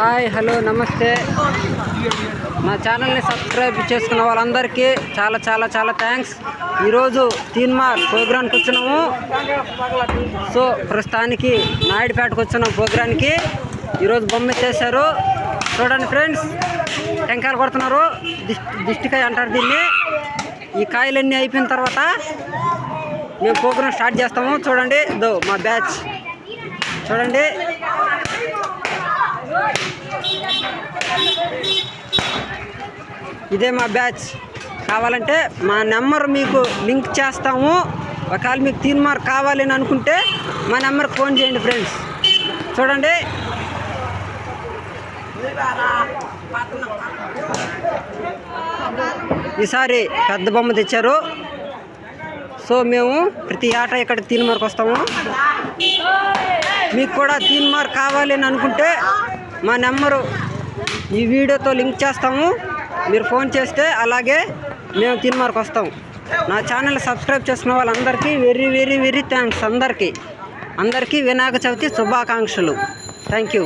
Hi hello నమస్తే. మా ఛానల్ని సబ్స్క్రైబ్ చేసుకున్న వాళ్ళందరికీ చాలా చాలా చాలా థ్యాంక్స్. ఈరోజు తీన్మార్ ప్రోగ్రాంకి వచ్చినాము. సో ప్రస్తుతానికి నాయుడుపేటకు వచ్చినాం ప్రోగ్రామ్కి ఈరోజు బొమ్మ చేశారు చూడండి ఫ్రెండ్స్ టెంకాయలు కొడుతున్నారు. దిష్టి దిష్టికాయ అంటారు దీన్ని. ఈ కాయలన్నీ అయిపోయిన తర్వాత మేము ప్రోగ్రాం స్టార్ట్ చేస్తాము. చూడండి దో మా బ్యాచ్. చూడండి. ఇదే మా బ్యాచ్. కావాలంటే మా నెంబర్ మీకు లింక్ చేస్తాము. ఒకవేళ మీకు తీన్ మార్క్ కావాలి అని అనుకుంటే మా నెంబర్కి ఫోన్ చేయండి ఫ్రెండ్స్. చూడండి. ఈసారి పెద్ద బొమ్మ తెచ్చారు. సో మేము ప్రతి ఆట ఇక్కడ తీన్ మార్క్ వస్తాము. మీకు కూడా తీన్ మార్క్ కావాలి అని అనుకుంటే మా నెంబరు ఈ వీడియోతో లింక్ చేస్తాము. మీరు ఫోన్ చేస్తే అలాగే మేము తీన్ వస్తాం. నా ఛానల్ సబ్స్క్రైబ్ చేసిన వాళ్ళందరికీ వెరీ వెరీ వెరీ థ్యాంక్స్ అందరికీ. అందరికీ వినాయక చవితి శుభాకాంక్షలు. Thank you.